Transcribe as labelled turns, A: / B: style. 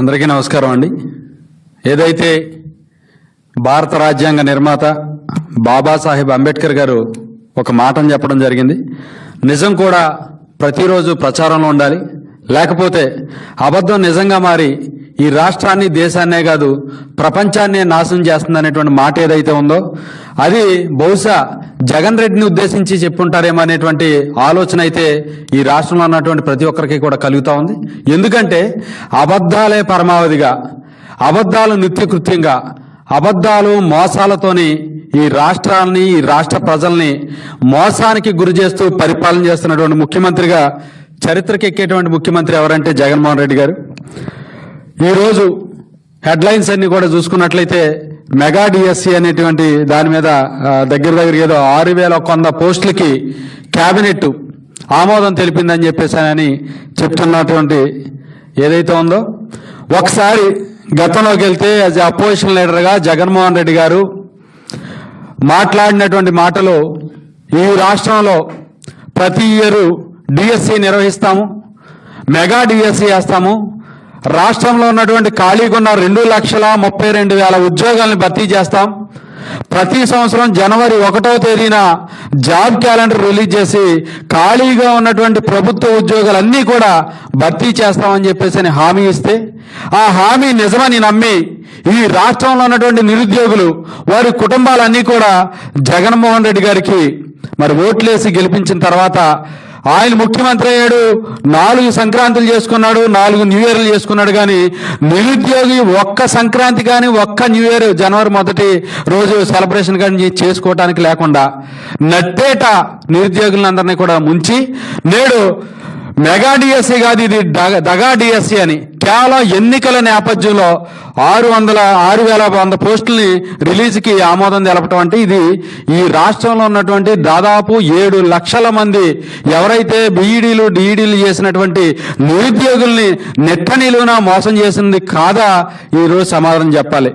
A: అందరికీ నమస్కారం అండి. ఏదైతే భారత రాజ్యాంగ నిర్మాత బాబాసాహెబ్ అంబేద్కర్ గారు ఒక మాటను చెప్పడం జరిగింది. నిజం కూడా ప్రతిరోజు ప్రచారంలో ఉండాలి. లేకపోతే అబద్ధం నిజంగా మారి ఈ రాష్ట్రాన్ని దేశాన్నే కాదు ప్రపంచాన్నే నాశనం చేస్తుంది అనేటువంటి మాట ఏదైతే ఉందో అది బహుశా జగన్ రెడ్డిని ఉద్దేశించి చెప్పుంటారేమో అనేటువంటి ఆలోచన అయితే ఈ రాష్ట్రంలో ఉన్నటువంటి ప్రతి ఒక్కరికి కూడా కలుగుతూ ఉంది. ఎందుకంటే అబద్ధాలే పరమావధిగా అబద్ధాలు నిత్యకృత్యంగా అబద్ధాలు మోసాలతోని ఈ రాష్ట్రాన్ని ఈ రాష్ట్ర ప్రజల్ని మోసానికి గురి చేస్తూ పరిపాలన చేస్తున్నటువంటి ముఖ్యమంత్రిగా చరిత్రకి ఎక్కేటువంటి ముఖ్యమంత్రి ఎవరంటే జగన్మోహన్ రెడ్డి గారు. ఈరోజు హెడ్లైన్స్ అన్ని కూడా చూసుకున్నట్లయితే మెగా డిఎస్సి అనేటువంటి దాని మీద దగ్గర దగ్గర ఏదో ఆరు వేల కొంద పోస్టులకి క్యాబినెట్ ఆమోదం తెలిపిందని చెప్పేసానని చెప్తున్నటువంటి ఏదైతే ఉందో ఒకసారి గతంలోకి వెళ్తే యాజ్ అపోజిషన్ లీడర్గా జగన్మోహన్ రెడ్డి గారు మాట్లాడినటువంటి మాటలు ఈ రాష్ట్రంలో ప్రతి ఇయర్ డిఎస్సి నిర్వహిస్తాము మెగా డిఎస్సి వేస్తాము రాష్ట్రంలో ఉన్నటువంటి ఖాళీగా ఉన్న రెండు లక్షల ముప్పై రెండు వేల ఉద్యోగాలను భర్తీ చేస్తాం. ప్రతి సంవత్సరం జనవరి ఒకటో తేదీన జాబ్ క్యాలెండర్ రిలీజ్ చేసి ఖాళీగా ఉన్నటువంటి ప్రభుత్వ ఉద్యోగాలన్నీ కూడా భర్తీ చేస్తామని చెప్పేసి హామీ ఇస్తే ఆ హామీ నిజమని నమ్మి ఈ రాష్ట్రంలో ఉన్నటువంటి నిరుద్యోగులు వారి కుటుంబాలన్నీ కూడా జగన్మోహన్ రెడ్డి గారికి మరి ఓట్లేసి గెలిపించిన తర్వాత ఆయన ముఖ్యమంత్రి అయ్యాడు నాలుగు సంక్రాంతులు చేసుకున్నాడు నాలుగు న్యూ ఇయర్లు చేసుకున్నాడు కానీ నిరుద్యోగి ఒక్క సంక్రాంతి కానీ ఒక్క న్యూ ఇయర్ జనవరి మొదటి రోజు సెలబ్రేషన్ కానీ చేసుకోవటానికి లేకుండా నట్టేట నిరుద్యోగులందరినీ కూడా ముంచి నేడు మెగా డిఎస్సి కాదు ఇది డగా దగా డిఎస్సి అని కేవలం ఎన్నికల నేపథ్యంలో ఆరు వందల ఆరు వేల వంద పోస్టుల్ని రిలీజ్కి ఆమోదం తెలపటం అంటే ఇది ఈ రాష్ట్రంలో ఉన్నటువంటి దాదాపు ఏడు లక్షల మంది ఎవరైతే బీఈడీలు డిఈడీలు చేసినటువంటి నిరుద్యోగుల్ని నెట్ట నిలువున మోసం చేసింది కాదా? ఈరోజు సమాధానం చెప్పాలి.